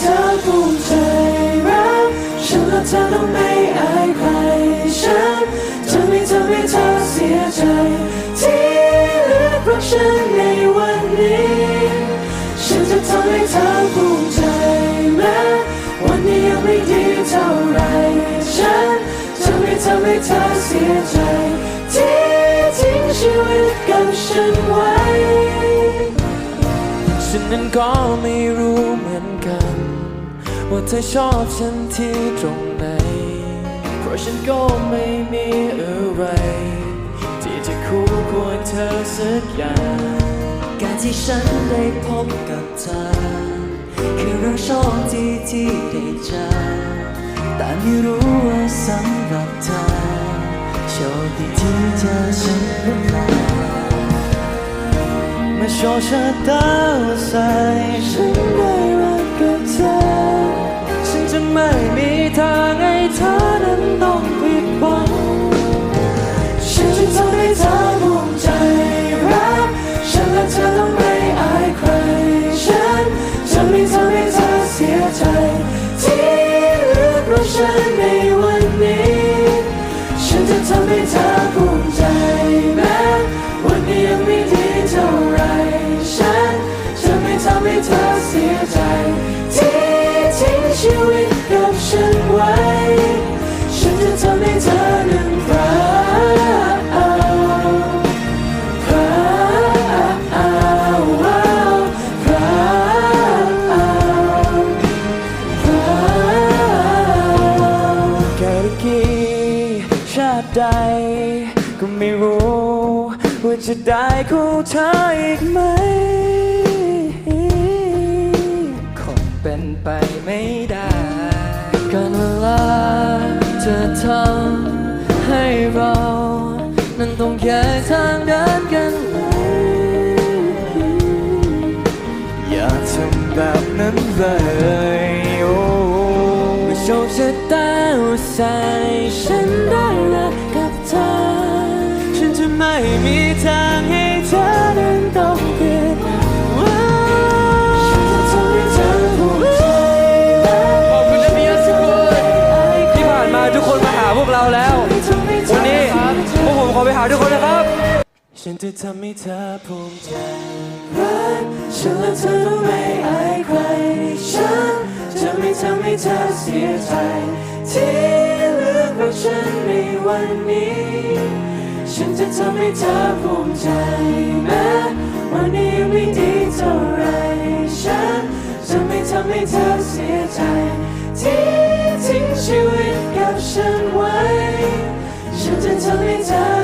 เธอภูมิใจรักฉันและเธอต้องไม่อายใครฉันจะไม่ทำให้เธอเสียใจ ที่เลือกรักฉันในวันนี้ ฉันจะทำให้เธอภูมิใจแม้วันนี้ยังไม่ดีเท่าไรฉันจะไม่ทำให้เธอเสียใจ ที่ทิ้งชีวิตกับฉันไว้ ฉันนั้นก็ไม่รู้เหมือนกัน ว่าเธอชอบฉันที่ตรงไหน เพราะฉันก็ไม่มีอะไร ที่จะคู่ควรเธอสักอย่าง การที่ฉันได้พบกับเธอ คือเรื่องโชคดีที่ได้เจอแต่ไม่รู้ว่าสำหรั โชคชะตาว่าใส่ฉันได้รักกับเธอ ฉันจะไม่มีทางให้เธอนั้นต้องผิดหวัง ฉันจะทำให้เธอภูมิใจรัก ฉันและเธอต้องไม่อายใคร ฉันจะไม่ทำให้เธอเสียใจ ที่เลือกรักฉันในวันนี้ ฉันจะทำให้เธอภูมิ ใด ก็ไม่รู้ว่าจะได้คู่เธออีกไหม คงเป็นไปไม่ได้การเวลาจะทำให้เรา นั้นต้องแยกทางเดินกันเลยอย่าทำแบบนั้นเลย โอ้โชคชะตา ว่าใส่ฉันได้รักกับเธอ ฉันจะไม่มีทางให้เธอนั้นต้องผิดหวังฉันจะทำให้เธอภูมิใจและขอบคุณนะพี่ยัสกุลที่ผ่านมาทุกคนมาหาพวกเราแล้วทำให้เธอวันนี้พวกผมขอไปหาทุกคนนะครับ ฉันจะทำให้เธอภูมิใจรักฉันและเธอต้องไม่อายใครฉัน เธอเสียใจ ที่เลือกรักฉันในวันนี้ ฉันจะทำให้เธอภูมิใจแม้วันนี้ไม่ดีเท่าไรฉันจะไม่ทำให้เธอเสียใจ ที่ทิ้งชีวิตกับฉันไว้ ฉันจะทำให้เธอ